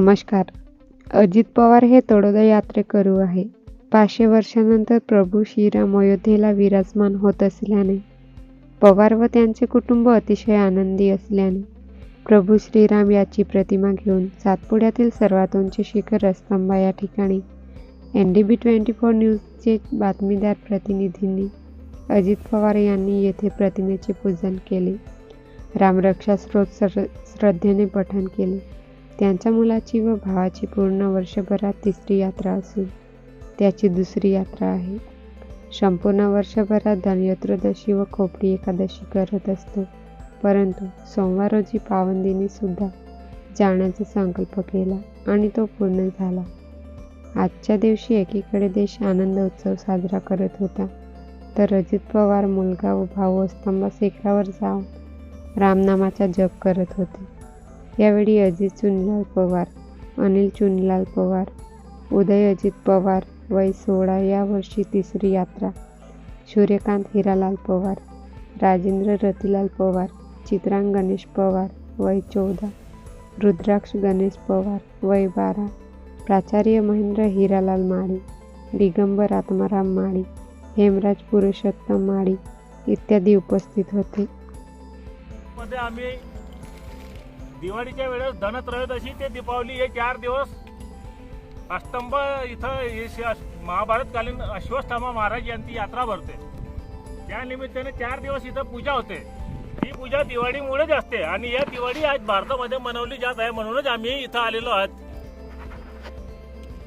नमस्कार. अजित पवार हे तळोदा यात्रेकरू आहे. पाचशे वर्षानंतर प्रभू श्रीराम अयोध्येला विराजमान होत असल्याने पवार व त्यांचे कुटुंब अतिशय आनंदी असल्याने प्रभू श्रीराम याची प्रतिमा घेऊन सातपुड्यातील सर्वात उंच शिखर रस्तंबा या ठिकाणी N D B twenty four न्यूजचे बातमीदार प्रतिनिधींनी अजित पवार यांनी येथे प्रतिमेचे पूजन केले. रामरक्षा स्रोत सर श्रद्धेने पठण केले. त्यांच्या मुलाची व भावाची पूर्ण वर्षभरात तिसरी यात्रा असून त्याची दुसरी यात्रा आहे. संपूर्ण वर्षभरात धनत्रयोदशी व खोपडी एकादशी करत असतो. परंतु सोमवार रोजी पावनदिनी सुद्धा जाण्याचा संकल्प केला आणि तो पूर्ण झाला. आजच्या दिवशी एकीकडे देश आनंद उत्सव साजरा करत होता. तर अजित पवार मुलगा व भाऊ स्तंभ शेखरावर जाऊन रामनामाचा जप करत होते. यावेळी अजित चुनीलाल पवार अनिल चुनलाल पवार उदय अजित पवार वय सोळा या वर्षी तिसरी यात्रा. सूर्यकांत हिरालाल पवार राजेंद्र रतिलाल पवार चित्रांग गणेश पवार वय चौदा रुद्राक्ष गणेश पवार वय बारा प्राचार्य महेंद्र हिरालाल माळी दिगंबर आत्माराम माळी हेमराज पुरुषोत्तम माळी इत्यादी उपस्थित होते. मध्ये आम्ही दिवाळीच्या वेळेस धनत्रयोदशी ते दीपावली हे चार दिवस अष्टंब इथं श- महाभारतकालीन अश्वत्थामा महाराज यांची यात्रा भरते. त्या निमित्ताने चार दिवस इथं पूजा होते. ही पूजा दिवाळीमुळेच असते आणि या दिवाळी आज भारतामध्ये मनवली जात आहे म्हणूनच आम्ही इथं आलेलो आहोत.